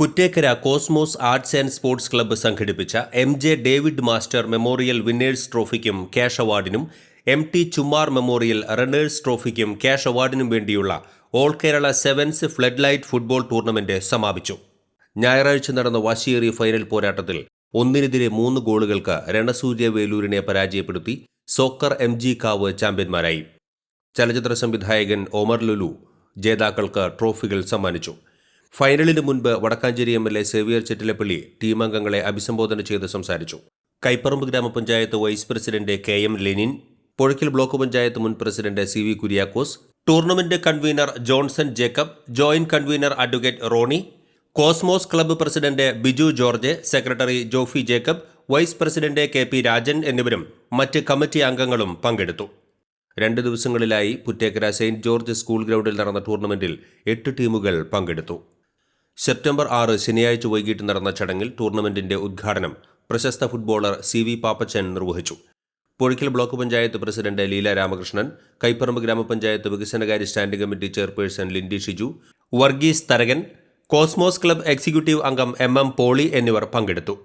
Puttekkara Cosmos arts and sports club സംഘടിപ്പിച്ച M J David master memorial winners ട്രോഫിക്കും cash അവാർഡിനും M T Chumar memorial runners ട്രോഫിക്കും cash അവാർഡിനും വേണ്ടിയുള്ള all Kerala sevens flood light football tournament സമാപിച്ചു. ഞായറാഴ്ച നടന്ന വാശിയേറിയ final പോരാട്ടത്തിൽ ഒന്നിനെതിരെ മൂന്ന് ഗോളുകൾക്ക് രണസൂര്യ വേലൂരിനെ പരാജയപ്പെടുത്തി സോക്കർ എം ജി കാവ് ചാമ്പ്യന്മാരായി. ചലച്ചിത്ര സംവിധായകൻ ഒമർ ലുലു ജേതാക്കൾക്ക് ട്രോഫികൾ സമ്മാനിച്ചു. ഫൈനലിന് മുൻപ് Vadakkanchery M L A Xavier Chittilappilly ടീമംഗങ്ങളെ അഭിസംബോധന ചെയ്ത് സംസാരിച്ചു. കൈപ്പറമ്പ് ഗ്രാമപഞ്ചായത്ത് vice president K M Lenin Puzhakkal block panchayat മുൻ president C V Kuriakose tournament convener Johnson Jacob joint convener advocate Rony Cosmos club president Biju George secretary Jofy Jacob vice president K P Rajan എന്നിവരും മറ്റ് committee അംഗങ്ങളും പങ്കെടുത്തു. രണ്ട് ദിവസങ്ങളിലായി Puttekkara Saint George school ഗ്രൗണ്ടിൽ നടന്ന ടൂർണമെന്റിൽ എട്ട് ടീമുകൾ പങ്കെടുത്തു. സെപ്റ്റംബർ ആറ് ശനിയാഴ്ച വൈകിട്ട് നടന്ന ചടങ്ങിൽ ടൂർണമെന്റിന്റെ ഉദ്ഘാടനം പ്രശസ്ത ഫുട്ബോളർ സി വി പാപ്പച്ചൻ നിർവഹിച്ചു. പുഴയ്ക്കൽ ബ്ലോക്ക് പഞ്ചായത്ത് പ്രസിഡന്റ് ലീല രാമകൃഷ്ണൻ കൈപ്പറമ്പ് ഗ്രാമപഞ്ചായത്ത് വികസനകാര്യ standing committee chairperson Lindy Shiju Varghese Tharakan Cosmos club executive അംഗം എം എം പോളി എന്നിവർ പങ്കെടുത്തു.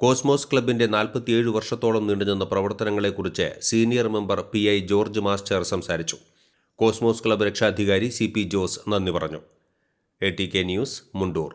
കോസ്മോസ് ക്ലബിന്റെ നാൽപ്പത്തിയേഴ് വർഷത്തോളം നീണ്ടുനിന്ന പ്രവർത്തനങ്ങളെക്കുറിച്ച് senior member P I George master സംസാരിച്ചു. കോസ്മോസ് ക്ലബ് രക്ഷാധികാരി സി പി ജോസ് നന്ദി പറഞ്ഞു. A T K news Mundur.